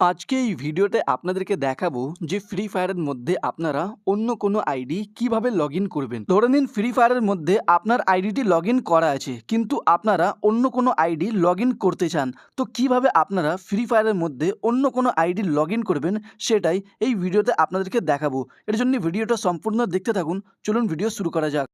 আজকে এই ভিডিওতে আপনাদেরকে দেখাবো যে ফ্রি ফায়ারের মধ্যে আপনারা অন্য কোনো আইডি কীভাবে লগ করবেন। ধরে নিন ফ্রি ফায়ারের মধ্যে আপনার আইডিটি লগ করা আছে, কিন্তু আপনারা অন্য কোনো আইডি লগ করতে চান, তো কীভাবে আপনারা ফ্রি ফায়ারের মধ্যে অন্য কোনো আইডি লগ করবেন সেটাই এই ভিডিওতে আপনাদেরকে দেখাবো। এর জন্য ভিডিওটা সম্পূর্ণ দেখতে থাকুন, চলুন ভিডিও শুরু করা যাক।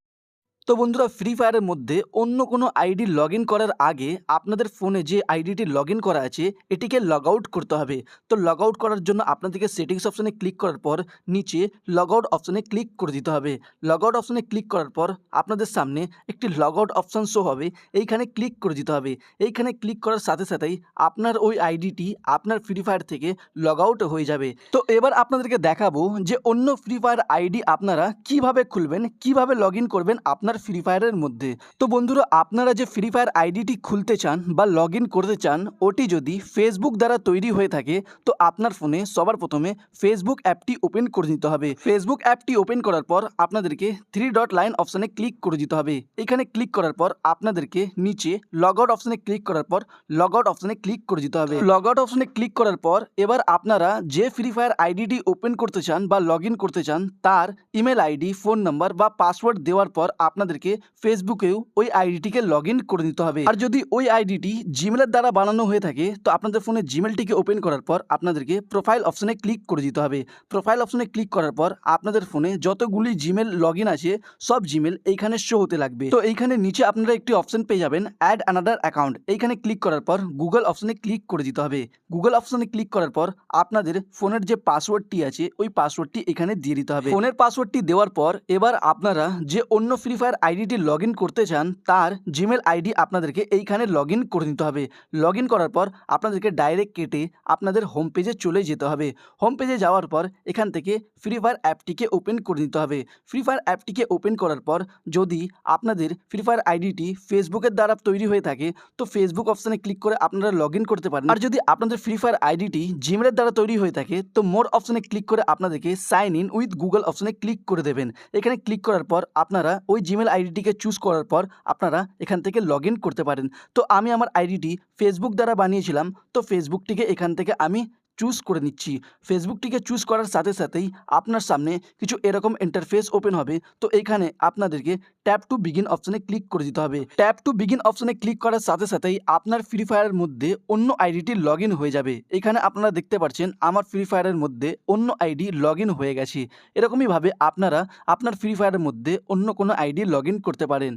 তো বন্ধুরা ফ্রি ফায়ারের মধ্যে অন্য কোনো আইডি লগ করার আগে আপনাদের ফোনে যে আইডিটি লগ করা আছে, এটিকে লগ আউট করতে হবে। তো লগ আউট করার জন্য আপনাদেরকে সেটিংস অপশানে ক্লিক করার পর নিচে লগ আউট অপশানে ক্লিক করে দিতে হবে। লগ আউট অপশানে ক্লিক করার পর আপনাদের সামনে একটি লগ আউট অপশান শো হবে। এইখানে ক্লিক করে দিতে হবে। এইখানে ক্লিক করার সাথে সাথেই আপনার ওই আইডিটি আপনার ফ্রি ফায়ার থেকে লগ আউট হয়ে যাবে। তো এবার আপনাদেরকে দেখাবো যে অন্য ফ্রি ফায়ার আইডি আপনারা কীভাবে খুলবেন, কীভাবে লগ করবেন আপনার ফ্রি ফায়ারের মধ্যে। তো বন্ধুরা, আপনারা যে ফ্রি ফায়ার আইডিটি খুলতে চান বা লগ করতে চান, ওটি যদি ফেসবুক দ্বারা তৈরি হয়ে থাকে, তো আপনার ফোনে সবার প্রথমে ফেসবুক অ্যাপটি ওপেন করে নিতে হবে। ফেসবুক অ্যাপটি ওপেন করার পর আপনাদেরকে থ্রি ডট লাইন অপশানে ক্লিক করে দিতে হবে। এখানে ক্লিক করার পর আপনাদেরকে নিচে লগ আউট অপশানে ক্লিক করার পর লগ আউট অপশানে ক্লিক করে দিতে হবে। লগ আউট অপশানে ক্লিক করার পর এবার আপনারা যে ফ্রি ফায়ার আইডিটি ওপেন করতে চান বা লগ করতে চান, তার ইমেল আইডি ফোন নাম্বার বা পাসওয়ার্ড দেওয়ার পর আপনাদেরকে ফেসবুকেও ওই আইডিটিকে লগ ইন করে নিতে হবে। আর যদি ওই আইডিটি জিমেলের দ্বারা বানানো হয়ে থাকে, তো আপনাদের ফোনে জিমেলটিকে ওপেন করার পর আপনাদেরকে প্রোফাইল অপশানে ক্লিক করে দিতে হবে। প্রোফাইল অপশানে ক্লিক করার পর আপনাদের ফোনে যতগুলি জিমেল লগ আছে, সব জিমেল এইখানে শো হতে লাগবে। তো এইখানে নিচে আপনারা একটি অপশন পেয়ে যাবেন অ্যাড অ্যানাদার অ্যাকাউন্ট এইখানে ক্লিক করার পর গুগল অপশনে ক্লিক করে দিতে হবে। গুগল অপশনে ক্লিক করার পর আপনাদের ফোনের যে পাসওয়ার্ডটি আছে, ওই পাসওয়ার্ডটি এখানে দিয়ে দিতে হবে। ফোনের পাসওয়ার্ডটি দেওয়ার পর এবার আপনারা যে অন্য ফ্রি ফায়ার আইডিটি লগ করতে চান, তার জিমেল আইডি আপনাদেরকে এইখানে লগ করে নিতে হবে। লগ করার পর আপনাদেরকে ডাইরেক্ট কেটে আপনাদের হোম পেজে চলে যেতে হবে। হোম পেজে যাওয়ার পর এখান থেকে ফ্রি ফায়ার অ্যাপটিকে ওপেন করে নিতে হবে। ফ্রি ফায়ার অ্যাপটিকে ওপেন করার পর যদি আপনাদের ফ্রি ফায়ার আইডিটি ফেসবুকের দ্বারা তৈরি হয়ে থাকে, তো ফেসবুক অপশানে ক্লিক করে আপনারা লগ করতে পারেন। আর যদি আপনাদের ফ্রি ফায়ার আইডিটি জিমেলের দ্বারা তৈরি হয়ে থাকে, তো মোর অপশানে ক্লিক করে আপনাদেরকে সাইন ইন উইথ গুগল অপশানে ক্লিক করে দেবেন। এখানে ক্লিক করার পর আপনারা ওই জিমেল আইডিটিকে চুজ করার পর আপনারা এখান থেকে লগ করতে পারেন। তো আমি আমার আইডিটি ফেসবুক দ্বারা বানিয়েছিলাম। তো ফেসবুকটিকে এখান থেকে আমি চুজ করে নিচ্ছি। ফেসবুকটিকে চুজ করার সাথে সাথেই আপনার সামনে কিছু এরকম ইন্টারফেস ওপেন হবে। তো এখানে আপনাদেরকে ট্যাপ টু বিগিন অপশানে ক্লিক করে দিতে হবে। ট্যাপ টু বিগিন অপশানে ক্লিক করার সাথে সাথেই আপনার ফ্রি ফায়ারের মধ্যে অন্য আইডিটি লগ হয়ে যাবে। এখানে আপনারা দেখতে পাচ্ছেন আমার ফ্রি ফায়ারের মধ্যে অন্য আইডি লগ হয়ে গেছে। এরকমইভাবে আপনারা আপনার ফ্রি ফায়ারের মধ্যে অন্য কোনো আইডি লগ করতে পারেন।